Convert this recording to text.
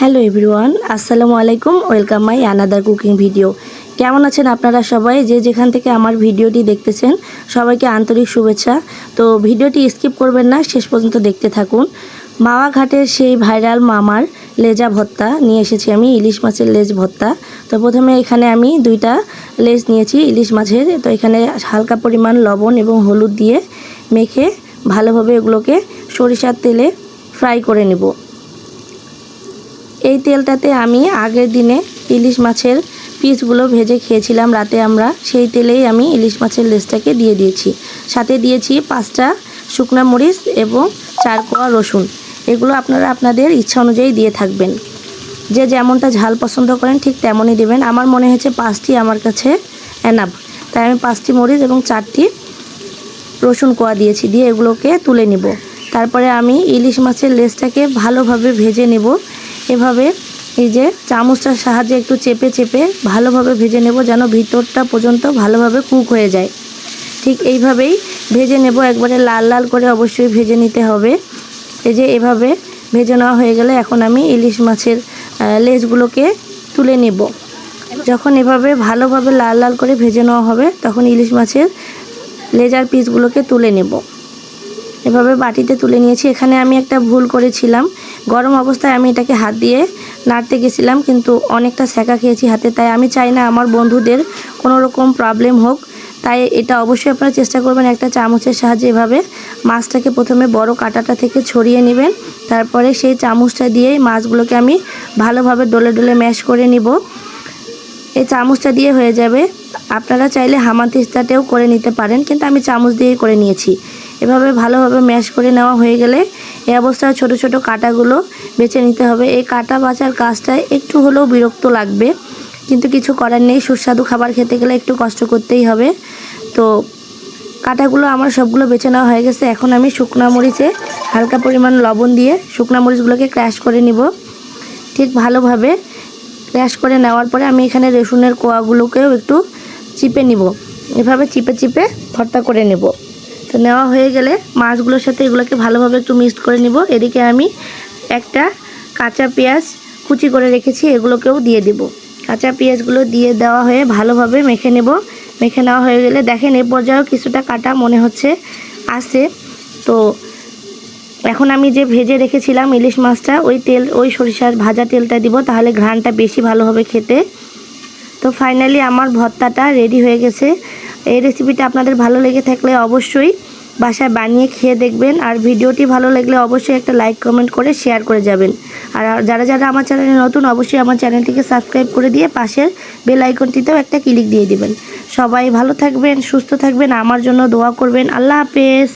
Hello everyone, আসসালামু আলাইকুম, welcome my another cooking video কেমন আছেন আপনারা সবাই? যে যেখান থেকে আমার ভিডিওটি দেখতেছেন, সবাইকে আন্তরিক শুভেচ্ছা। তো ভিডিওটি স্কিপ করবেন না, শেষ পর্যন্ত দেখতে থাকুন। মাওয়া ঘাটের সেই ভাইরাল মামার লেজা ভর্তা নিয়ে এসেছি আমি, ইলিশ মাছের লেজ ভর্তা তো প্রথমে এখানে আমি দুইটা লেজ নিয়েছি ইলিশ মাছের। তো এখানে হালকা পরিমাণ লবণ এবং হলুদ দিয়ে মেখে ভালোভাবে এগুলোকে সরিষার তেলে ফ্রাই করে নেব। এই তেলটাতে আমি আগের দিনে ইলিশ মাছের পিসগুলো ভেজে খেয়েছিলাম রাতে আমরা, সেই তেলেই আমি ইলিশ মাছের লেজটাকে দিয়ে দিয়েছি। সাথে দিয়েছি পাঁচটা শুকনো মরিচ এবং চার কোয়া রসুন। এগুলো আপনারা আপনাদের ইচ্ছা অনুযায়ী দিয়ে থাকবেন। যে যেমনটা ঝাল পছন্দ করেন ঠিক তেমনই দেবেন। আমার মনে হয়েছে পাঁচটি আমার কাছে অ্যানাব তাই আমি পাঁচটি মরিচ এবং চারটি রসুন কোয়া দিয়েছি, দিয়ে এগুলোকে তুলে নিব। তারপরে আমি ইলিশ মাছের লেজটাকে ভালোভাবে ভেজে নেব। এভাবে এই যে চামচটার সাহায্যে একটু চেপে চেপে ভালোভাবে ভেজে নেব যেন ভিতরটা পর্যন্ত ভালোভাবে কুক হয়ে যায়। ঠিক এইভাবেই ভেজে নেব, একবারে লাল লাল করে অবশ্যই ভেজে নিতে হবে। এই যে এভাবে ভেজে নেওয়া হয়ে গেলে এখন আমি ইলিশ মাছের লেজগুলোকে তুলে নেব। যখন এভাবে ভালোভাবে লাল লাল করে ভেজে নেওয়া হবে, তখন ইলিশ মাছের লেজার পিসগুলোকে তুলে নেব। এভাবে বাটিতে তুলে নিয়েছি। এখানে আমি একটা ভুল করেছিলাম। গরম অবস্থায় আমি এটাকে হাত দিয়ে নাড়তে গেছিলাম, কিন্তু অনেকটা সেকা খেয়েছি হাতে। তাই আমি চাই না আমার বন্ধুদের কোনো রকম প্রবলেম হোক। তাই এটা অবশ্যই আপনারা চেষ্টা করবেন একটা চামচের সাহায্যে এভাবে মাছটাকে প্রথমে বড় কাঁটাটা থেকে ছড়িয়ে নেবেন। তারপরে সেই চামচটা দিয়েই মাছগুলোকে আমি ভালোভাবে ডলে ডলে ম্যাশ করে নিব। এই চামচটা দিয়ে হয়ে যাবে। আপনারা চাইলে হামাতিস্তাতেও করে নিতে পারেন, কিন্তু আমি চামচ দিয়েই করে নিয়েছি। এভাবে ভালোভাবে ম্যাশ করে নেওয়া হয়ে গেলে এই অবস্থায় ছোট ছোট কাটাগুলো বেছে নিতে হবে। এই কাটা বাঁচার কাজটা একটু হলেও বিরক্ত লাগবে, কিন্তু কিছু করার নেই। সুস্বাদু খাবার খেতে গেলে একটু কষ্ট করতেই হবে। তো কাটাগুলো আমার সবগুলো বেছে নেওয়া হয়ে গেছে। এখন আমি শুকনা মরিচে হালকা পরিমাণ লবণ দিয়ে শুকনা মরিচগুলোকে ক্র্যাশ করে নিব। ঠিক ভালোভাবে ক্র্যাশ করে নেওয়ার পরে আমি এখানে রসুনের কোয়াগুলোকেও একটু চিপে নিব। এভাবে চিপে চিপে ভর্তা করে নেব। তো নেওয়া হয়ে গেলে মাছগুলোর সাথে এগুলোকে ভালোভাবে একটু মিক্সড করে নিব। এদিকে আমি একটা কাঁচা পেঁয়াজ কুচি করে রেখেছি, এগুলোকেও দিয়ে দেব। কাঁচা পেঁয়াজগুলো দিয়ে দেওয়া হয়ে ভালোভাবে মেখে নেব। মেখে নেওয়া হয়ে গেলে দেখেন এই পর্যায়েও কিছুটা কাটা মনে হচ্ছে, আছে। তো এখন আমি যে ভেজে রেখেছিলাম ইলিশ মাছটা, ওই তেল, ওই সরিষার ভাজা তেলটা দিব, তাহলে ঘ্রাণটা বেশি ভালো হবে খেতে। তো ফাইনালি আমার ভর্তাটা রেডি হয়ে গেছে। এই রেসিপিটা আপনাদের ভালো লেগে থাকলে অবশ্যই বাসায় বানিয়ে খেয়ে দেখবেন। আর ভিডিওটি ভালো লাগলে অবশ্যই একটা লাইক কমেন্ট করে শেয়ার করে যাবেন। আর যারা যারা আমার চ্যানেলে নতুন, অবশ্যই আমার চ্যানেলটিকে সাবস্ক্রাইব করে দিয়ে পাশের বেল আইকনটিতেও একটা ক্লিক দিয়ে দিবেন। সবাই ভালো থাকবেন, সুস্থ থাকবেন, আমার জন্য দোয়া করবেন। আল্লাহ হাফেজ।